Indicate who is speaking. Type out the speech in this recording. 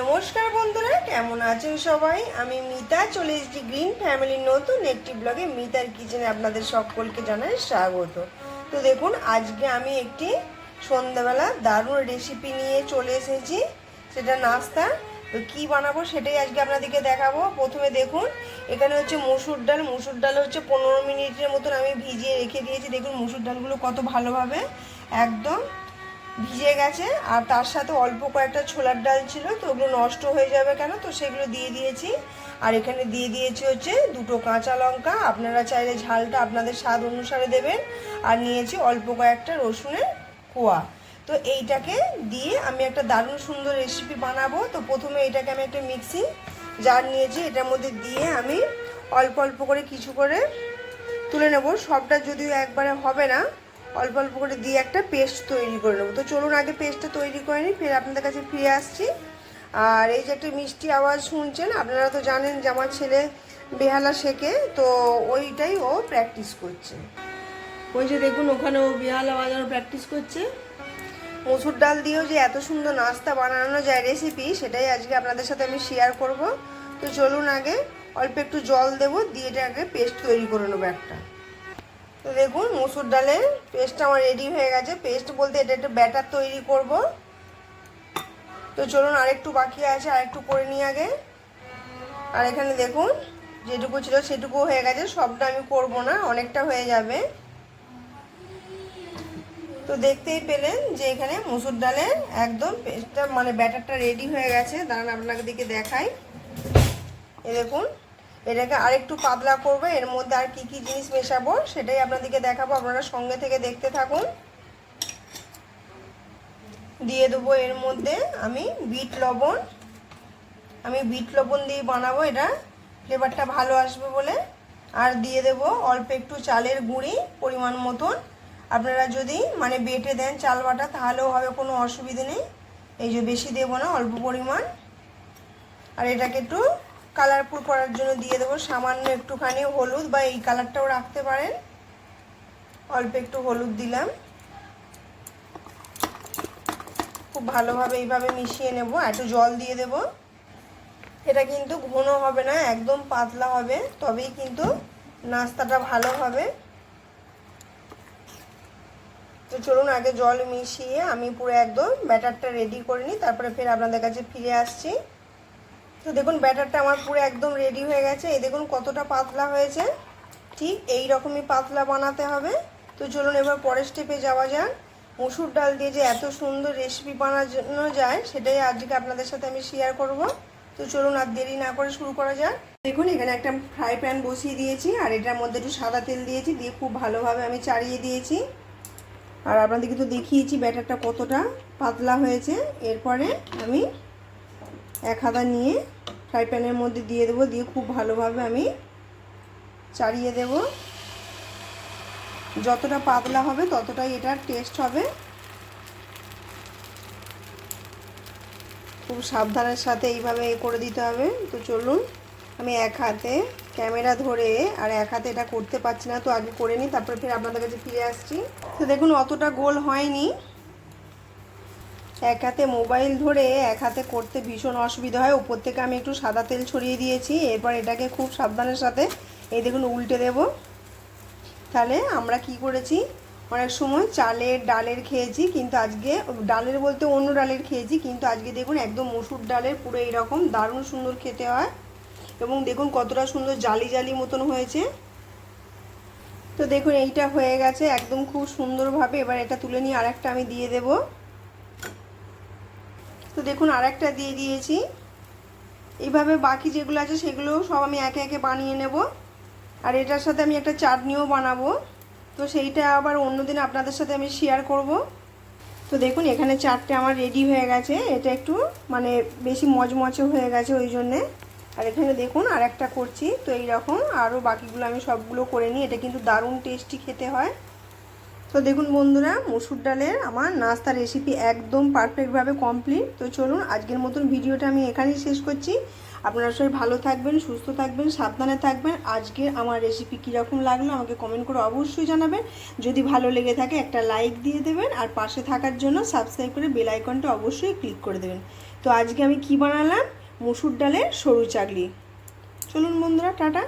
Speaker 1: নমস্কার বন্ধুরা, কেমন আছেন সবাই? আমি মিতা, চলে এসেছি গ্রিন ফ্যামিলির নতুন একটি ব্লগে মিতার কিচেনে আপনাদের সকলকে জানাই স্বাগত। তো দেখুন, আজকে আমি একটি সন্ধ্যাবেলা দারুণ রেসিপি নিয়ে চলে এসেছি, সেটা নাস্তা। তো কী বানাবো সেটাই আজকে আপনাদেরকে দেখাবো। প্রথমে দেখুন, এখানে হচ্ছে মুসুর ডাল। মুসুর ডাল হচ্ছে পনেরো মিনিটের মতন আমি ভিজিয়ে রেখে দিয়েছি। দেখুন, মুসুর ডালগুলো কত ভালোভাবে, একদম ভিজে গেছে, আর তার সাথে অল্প কয়েকটা ছোলার ডাল ছিল, তো ওগুলো নষ্ট হয়ে যাবে কেন? তো সেগুলো দিয়ে দিয়েছি। আর এখানে দিয়ে দিয়েছি হচ্ছে দুটো কাঁচা লঙ্কা। আপনারা চাইলে ঝালটা আপনাদের স্বাদ অনুসারে দেবেন। আর নিয়েছি অল্প কয়েকটা রসুনের কোয়া। তো এইটাকে দিয়ে আমি একটা দারুণ সুন্দর রেসিপি বানাবো। তো প্রথমে এটাকে আমি একটা মিক্সি জার নিয়েছি। এটার মধ্যে দিয়ে আমি অল্প অল্প করে কিছু করে তুলে নেব। সবটা যদিও একবারে হবে না অল্প অল্প করে দিয়ে একটা পেস্ট তৈরি করে নেব। তো চলুন আগে পেস্টটা তৈরি করে নিই ফের আপনাদের কাছে ফিরে আসছি। আর এই যে একটা মিষ্টি আওয়াজ শুনছেন আপনারা তো জানেন যে আমার ছেলে বেহালা শেখে তো ওইটাই ও প্র্যাকটিস করছে। ওই যে দেখুন ওখানে ও বেহালা বাজানো প্র্যাকটিস করছে। মসুর ডাল দিয়েও যে এত সুন্দর নাস্তা বানানো যায় রেসিপি সেটাই আজকে আপনাদের সাথে আমি শেয়ার করব। তো চলুন আগে অল্প একটু জল দেবো দিয়ে এটা আগে পেস্ট তৈরি করে নেব একটা। তো দেখুন, মসুর ডালের পেস্টটা আমার রেডি হয়ে গেছে। পেস্ট বলতে এটা একটা ব্যাটার তৈরি করব। তো চলুন, আরেকটু বাকি আছে, আরেকটু করে নিই আগে। আর এখানে দেখুন, যেটুকু ছিল সেটুকু হয়ে গেছে। সবটা আমি করব না, অনেকটা হয়ে যাবে। তো দেখতেই পেলেন যে এখানে মুসুর ডালের একদম পেস্টটা মানে ব্যাটারটা রেডি হয়ে গেছে। দাঁড়ান আপনাকে দিকে দেখাই। এ দেখুন এটাকে আরেকটু পাতলা করব, এর মধ্যে আর কি কি জিনিস মেশাবো সেটাই আপনাদেরকে দেখাবো, আপনারা সঙ্গে থেকে দেখতে থাকুন। দিয়ে দেবো এর মধ্যে আমি বিট লবণ। আমি বিট লবণ দিয়ে বানাবো এটা, ফ্লেভারটা ভালো আসবে বলে। আর দিয়ে দেব অল্প একটু চালের গুঁড়ি পরিমাণ মতন। আপনারা যদি মানে বেটে দেন চাল বাটা, তাহলেও হবে, কোনো অসুবিধে নেই। এই যে বেশি দেবো না, অল্প পরিমাণ। আর এটাকে একটু কালারফুল করার জন্য দিয়ে দেবো। সামান্য একটুখানি হলুদ বা এই কালারটাও রাখতে পারেন। অল্প একটু হলুদ দিলাম। খুব ভালোভাবে এইভাবে মিশিয়ে নেব একটু জল দিয়ে দেব। এটা কিন্তু ঘন হবে না, একদম পাতলা হবে, তবেই কিন্তু নাস্তাটা ভালো হবে। তো চলুন আগে জল মিশিয়ে আমি পুরো একদম ব্যাটারটা রেডি করে নিই, তারপরে ফের আপনাদের কাছে ফিরে আসছি। তো দেখুন, ব্যাটারটা আমার পুরো একদম রেডি হয়ে গেছে। এই দেখুন, কতটা পাতলা হয়েছে। ঠিক এই রকমই পাতলা বানাতে হবে। তো চলুন এবার পরের স্টেপে যাওয়া যাক। মুসুর ডাল দিয়ে যে এত সুন্দর রেসিপি বানানো যায়, সেটাই আজকে আপনাদের সাথে আমি শেয়ার করব। তো চলুন আর দেরি না করে শুরু করা যাক। দেখুন, এখানে একটা ফ্রাই প্যান বসিয়ে দিয়েছি, আর এটার মধ্যে একটু সাদা তেল দিয়েছি, দিয়ে খুব ভালোভাবে আমি চাড়িয়ে দিয়েছি। আর আপনাদেরকে তো দেখিয়েছি ব্যাটারটা কতটা পাতলা হয়েছে। এরপরে আমি এক হাতা নিয়ে ফ্রাই প্যানের মধ্যে দিয়ে দেবো, দিয়ে খুব ভালোভাবে আমি চাড়িয়ে দেব। যতটা পাতলা হবে ততটাই এটার টেস্ট হবে। খুব সাবধানের সাথে এইভাবে এ করে দিতে হবে। তো চলুন, আমি এক হাতে ক্যামেরা ধরে আর এক হাতে এটা করতে পারছি না, তো আগে করে নিই, তারপরে ফির আপনাদের কাছে ফিরে আসছি। তো দেখুন, অতটা গোল হয়নি। এক হাতে মোবাইল ধরে এক হাতে করতে ভীষণ অসুবিধা হয়। উপর থেকে আমি একটু সাদা তেল ছড়িয়ে দিয়েছি। এরপর এটাকে খুব সাবধানের সাথে এই দেখুন উল্টে দেব। তাহলে আমরা কি করেছি? অনেক সময় চালের ডালের খেয়েছি, কিন্তু আজকে ডালের বলতে অন্য ডালের খেয়েছি, কিন্তু আজকে দেখুন একদম মসুর ডালের পুরো এইরকম দারুণ সুন্দর খেতে হয়। এবং দেখুন কতটা সুন্দর জালি জালি মতন হয়েছে। তো দেখুন এইটা হয়ে গেছে একদম খুব সুন্দরভাবে। এবার এটা তুলে নিয়ে আরেকটা আমি দিয়ে দেবো। তো দেখুন আর একটা দিয়ে দিয়েছি। এইভাবে বাকি যেগুলো আছে সেগুলো সব আমি একে একে বানিয়ে নেব। আর এটার সাথে আমি একটা চাটনিও বানাবো। তো সেইটা আবার অন্যদিন আপনাদের সাথে আমি শেয়ার করব। তো দেখুন এখানে চারটে আমার রেডি হয়ে গেছে। এটা একটু মানে বেশি মজমচে হয়ে গেছে ওই জন্যে। আর এখানে দেখুন আর একটা করছি। তো এই রকম আরও বাকিগুলো আমি সবগুলো করে নিই। এটা কিন্তু দারুণ টেস্টি খেতে হয়। তো দেখুন বন্ধুরা, মুসুর ডালের আমার নাস্তা রেসিপি একদম পারফেক্টভাবে কমপ্লিট তো চলুন আজকের মতন ভিডিওটা আমি এখানেই শেষ করছি। আপনারা সবাই ভালো থাকবেন, সুস্থ থাকবেন, সাবধানে থাকবেন। আজকে আমার রেসিপি কীরকম লাগল আমাকে কমেন্ট করে অবশ্যই জানাবেন। যদি ভালো লেগে থাকে একটা লাইক দিয়ে দেবেন আর পাশে থাকার জন্য সাবস্ক্রাইব করে বেল আইকনটা অবশ্যই ক্লিক করে দেবেন। তো আজকে আমি কি বানালাম? মুসুর ডালের সরু চাকলি চলুন বন্ধুরা, টাটা।